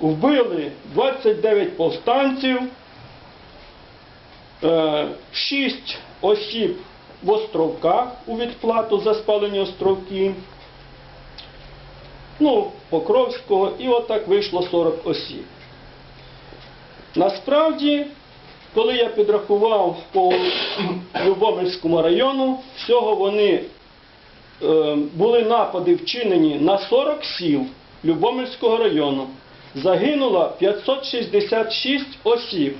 вбили 29 повстанців, 6 осіб в островках у відплату за спалені островки, ну, Покровського, і отак вийшло 40 осіб. Насправді, коли я підрахував по Любомирському району, всього вони е, були напади вчинені на 40 сіл Любомирського району. Загинуло 566 осіб.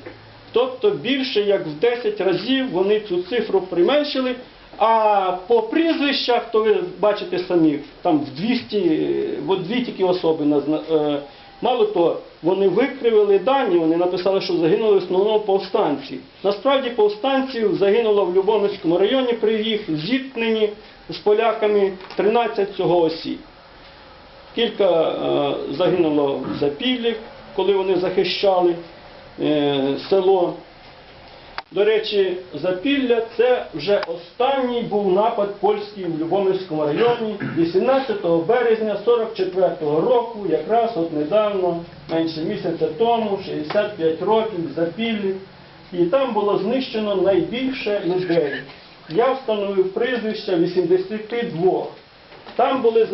Тобто більше як в 10 разів вони цю цифру применшили. А по прізвищах, то ви бачите самі, там в 200, в дві тільки особи е, Мало того, вони викривили дані, вони написали, що загинули в основному повстанці. Насправді повстанців загинуло в Любомирському районі при їх зіткненні з поляками 13 цього осіб. Кілька е, загинуло в Запіллі, коли вони захищали е, село. До речі, Запілля це вже останній був напад польський в Любомирському районі 18 березня 44-го року, якраз от недавно, менше місяця тому, 65 років Запіллі. І там було знищено найбільше людей. Я встановив прізвища 82. Там, були,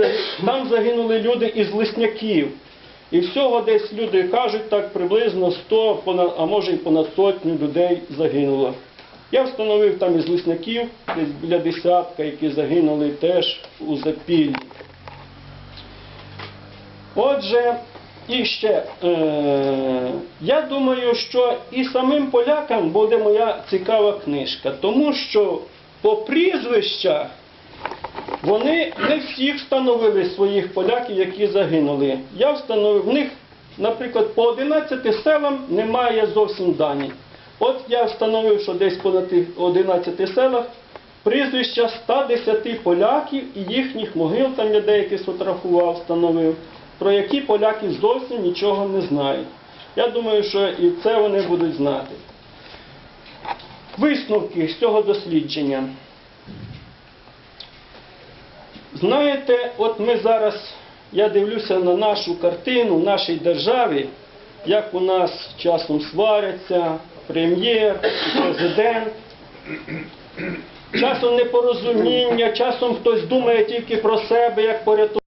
там загинули люди із лисняків. І всього десь люди кажуть, так приблизно 100, понад- а може і понад сотню людей загинуло. Я встановив там із лисняків, десь біля десятка, які загинули теж у запіллі. Отже, і ще, е, я думаю, що і самим полякам буде моя цікава книжка, тому що по прізвищах вони не всі встановили своїх поляків, які загинули. Я встановив в них, наприклад, по 11 селам немає зовсім дані. От я встановив, що десь понад 11 селах прізвища 110 поляків і їхніх могил, там я деякі сфотографував, встановив, про які поляки зовсім нічого не знають. Я думаю, що і це вони будуть знати. Висновки з цього дослідження. Знаєте, от ми зараз, я дивлюся на нашу картину в нашій державі, як у нас часом сваряться прем'єр, президент, часом непорозуміння, часом хтось думає тільки про себе, як порятувати.